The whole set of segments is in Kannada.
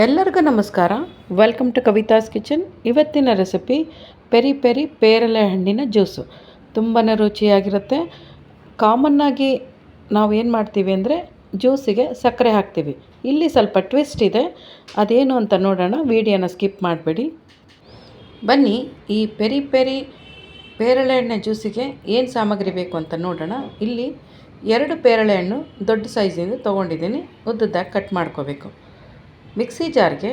ಎಲ್ಲರಿಗೂ ನಮಸ್ಕಾರ. ವೆಲ್ಕಮ್ ಟು ಕವಿತಾಸ್ ಕಿಚನ್ ಇವತ್ತಿನ ರೆಸಿಪಿ ಪೆರಿ ಪೆರಿ ಪೇರಲೆ ಹಣ್ಣಿನ ಜ್ಯೂಸು ತುಂಬಾ ರುಚಿಯಾಗಿರುತ್ತೆ. ಕಾಮನ್ನಾಗಿ ನಾವು ಏನು ಮಾಡ್ತೀವಿ ಅಂದರೆ ಜ್ಯೂಸಿಗೆ ಸಕ್ಕರೆ ಹಾಕ್ತೀವಿ. ಇಲ್ಲಿ ಸ್ವಲ್ಪ ಟ್ವಿಸ್ಟ್ ಇದೆ. ಅದೇನು ಅಂತ ನೋಡೋಣ. ವಿಡಿಯೋನ ಸ್ಕಿಪ್ ಮಾಡಬೇಡಿ. ಬನ್ನಿ, ಈ ಪೆರಿ ಪೆರಿ ಪೇರಳೆ ಹಣ್ಣಿನ ಜ್ಯೂಸಿಗೆ ಏನು ಸಾಮಗ್ರಿ ಬೇಕು ಅಂತ ನೋಡೋಣ. ಇಲ್ಲಿ ಎರಡು ಪೇರಳೆ ಹಣ್ಣು ದೊಡ್ಡ ಸೈಜಿಂದು ತೊಗೊಂಡಿದ್ದೀನಿ. ಉದ್ದದ್ದಾಗಿ ಕಟ್ ಮಾಡ್ಕೋಬೇಕು. ಮಿಕ್ಸಿ ಜಾರ್ಗೆ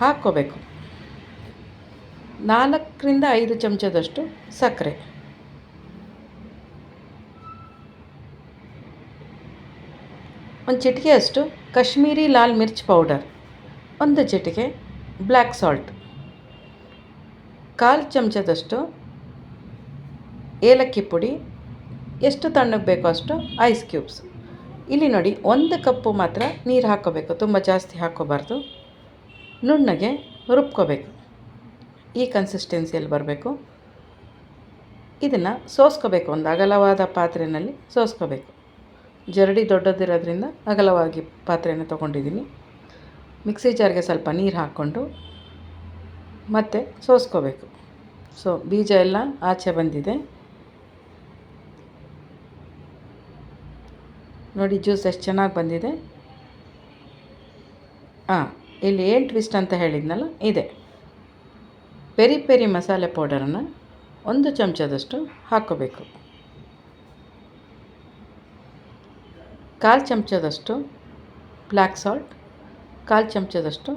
ಹಾಕ್ಕೋಬೇಕು. ನಾಲ್ಕರಿಂದ ಐದು ಚಮಚದಷ್ಟು ಸಕ್ಕರೆ. ಒಂದು ಚಿಟಿಕೆಯಷ್ಟು ಕಾಶ್ಮೀರಿ ಲಾಲ್ ಮಿರ್ಚ್ ಪೌಡರ್. ಒಂದು ಚಿಟಿಕೆ ಬ್ಲ್ಯಾಕ್ ಸಾಲ್ಟ್. ಕಾಲು ಚಮಚದಷ್ಟು ಏಲಕ್ಕಿ ಪುಡಿ. ಎಷ್ಟು ತಣ್ಣಗೆ ಬೇಕೋ ಅಷ್ಟು ಐಸ್ ಕ್ಯೂಬ್ಸ್. ಇಲ್ಲಿ ನೋಡಿ, ಒಂದು ಕಪ್ಪು ಮಾತ್ರ ನೀರು ಹಾಕ್ಕೋಬೇಕು ತುಂಬ ಜಾಸ್ತಿ ಹಾಕ್ಕೋಬಾರ್ದು ನುಣ್ಣಗೆ ರುಬ್ಕೋಬೇಕು. ಈ ಕನ್ಸಿಸ್ಟೆನ್ಸಿಯಲ್ಲಿ ಬರಬೇಕು. ಇದನ್ನು ಸೋಸ್ಕೋಬೇಕು. ಒಂದು ಅಗಲವಾದ ಪಾತ್ರೆಯಲ್ಲಿ ಸೋಸ್ಕೋಬೇಕು. ಜರಡಿ ದೊಡ್ಡದಿರೋದ್ರಿಂದ ಅಗಲವಾಗಿ ಪಾತ್ರೆಯನ್ನು ತೊಗೊಂಡಿದ್ದೀನಿ. ಮಿಕ್ಸಿ ಜಾರ್ಗೆ ಸ್ವಲ್ಪ ನೀರು ಹಾಕ್ಕೊಂಡು ಮತ್ತು ಸೋಸ್ಕೋಬೇಕು. ಸೊ ಬೀಜ ಎಲ್ಲ ಆಚೆ ಬಂದಿದೆ. ನೋಡಿ ಜ್ಯೂಸ್ ಎಷ್ಟು ಚೆನ್ನಾಗಿ ಬಂದಿದೆ. ಹಾಂ ಇಲ್ಲಿ ಏನು ಟ್ವಿಸ್ಟ್ ಅಂತ ಹೇಳಿದ್ನಲ್ಲ, ಇದೆ. ಪೆರಿ ಪೆರಿ ಮಸಾಲೆ ಪೌಡರನ್ನು ಒಂದು ಚಮಚದಷ್ಟು ಹಾಕೋಬೇಕು ಕಾಲು ಚಮಚದಷ್ಟು ಬ್ಲ್ಯಾಕ್ ಸಾಲ್ಟ್ ಕಾಲು ಚಮಚದಷ್ಟು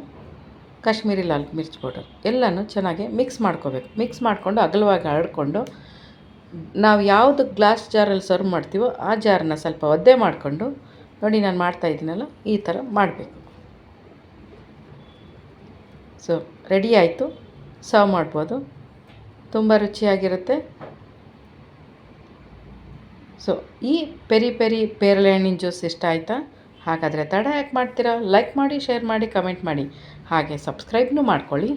ಕಾಶ್ಮೀರಿ ಲಾಲ್ ಮಿರ್ಚ್ ಪೌಡರ್ ಎಲ್ಲನೂ ಚೆನ್ನಾಗಿ ಮಿಕ್ಸ್ ಮಾಡ್ಕೋಬೇಕು. ಮಿಕ್ಸ್ ಮಾಡಿಕೊಂಡು ಅಗಲವಾಗಿ ಹರಡ್ಕೊಂಡು ನಾವು ಯಾವುದು ಗ್ಲಾಸ್ ಜಾರಲ್ಲಿ ಸರ್ವ್ ಮಾಡ್ತೀವೋ ಆ ಜಾರನ್ನ ಸ್ವಲ್ಪ ಒದ್ದೆ ಮಾಡಿಕೊಂಡು, ನೋಡಿ ನಾನು ಮಾಡ್ತಾ ಇದ್ದೀನಲ್ಲ, ಈ ಥರ ಮಾಡಬೇಕು. ಸೊ ರೆಡಿ ಆಯಿತು. ಸರ್ವ್ ಮಾಡ್ಬೋದು. ತುಂಬ ರುಚಿಯಾಗಿರುತ್ತೆ. ಸೊ ಈ ಪೆರಿ ಪೆರಿ ಪೇರಳೆ ಹಣ್ಣಿನ ಜ್ಯೂಸ್ ಇಷ್ಟ ಆಯಿತಾ? ಹಾಗಾದರೆ ತಡ ಯಾಕೆ ಮಾಡ್ತೀರಾ? ಲೈಕ್ ಮಾಡಿ ಶೇರ್ ಮಾಡಿ ಕಮೆಂಟ್ ಮಾಡಿ. ಹಾಗೆ ಸಬ್ಸ್ಕ್ರೈಬ್ನೂ ಮಾಡ್ಕೊಳ್ಳಿ.